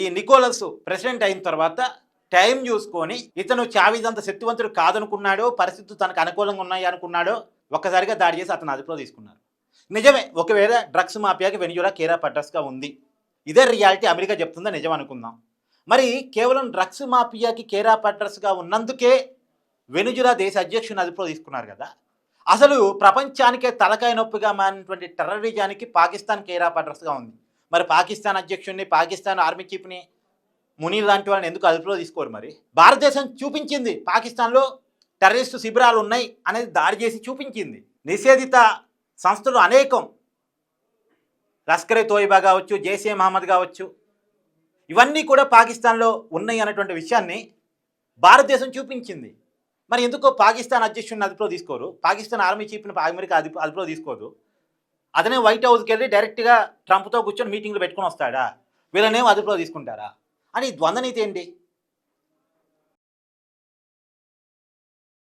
ఈ Nicholas president అయిన తర్వాత టైం చూసుకొని ఇతను చావిదంత శక్తివంతుడు కాదనుకున్నాడో పరిస్థితులు తనకు అనుకూలంగా ఉన్నాయి అనుకున్నాడో ఒక్కసారిగా దాడి చేసి అతను అదుపులో తీసుకున్నారు. నిజమే ఒకవేళ డ్రగ్స్ మాఫియాకి వెనిజులా కేరా పడ్రస్గా ఉంది. ఇదే రియాలిటీ అమెరికా చెప్తుందా నిజం అనుకుందాం. మరి కేవలం డ్రగ్స్ మాఫియాకి కేరా పడ్రస్గా ఉన్నందుకే వెనుజులా దేశ అధ్యక్షుని అదుపులో తీసుకున్నారు కదా. అసలు ప్రపంచానికే తలకాయ నొప్పిగా మారినటువంటి టెర్రరిజానికి పాకిస్తాన్ కేరా పడ్రస్గా ఉంది. మరి పాకిస్తాన్ అధ్యక్షుడిని పాకిస్తాన్ ఆర్మీ చీఫ్ని మునీర్ లాంటి వాళ్ళని ఎందుకు అదుపులో తీసుకోరు మరి? భారతదేశం చూపించింది పాకిస్తాన్లో టెర్రరిస్టు శిబిరాలు ఉన్నాయి అనేది దాడి చేసి చూపించింది. నిషేధిత సంస్థలు అనేకం. లష్కరే తోయిబా కావచ్చు జైసే మహమ్మద్ కావచ్చు ఇవన్నీ కూడా పాకిస్తాన్లో ఉన్నాయి అన్నటువంటి విషయాన్ని భారతదేశం చూపించింది. మరి ఎందుకో పాకిస్తాన్ అధ్యక్షుడిని అదుపులో తీసుకోరు? పాకిస్తాన్ ఆర్మీ చీఫ్ని అమెరికా అదుపు అదుపులో తీసుకోదు. అతనే వైట్ హౌస్కి వెళ్ళి డైరెక్ట్గా ట్రంప్తో కూర్చొని మీటింగ్లు పెట్టుకొని వస్తాడా? వీళ్ళనేమో అదుపులో తీసుకుంటారా? అని ఈ ద్వంద్వనీతి ఏంటి?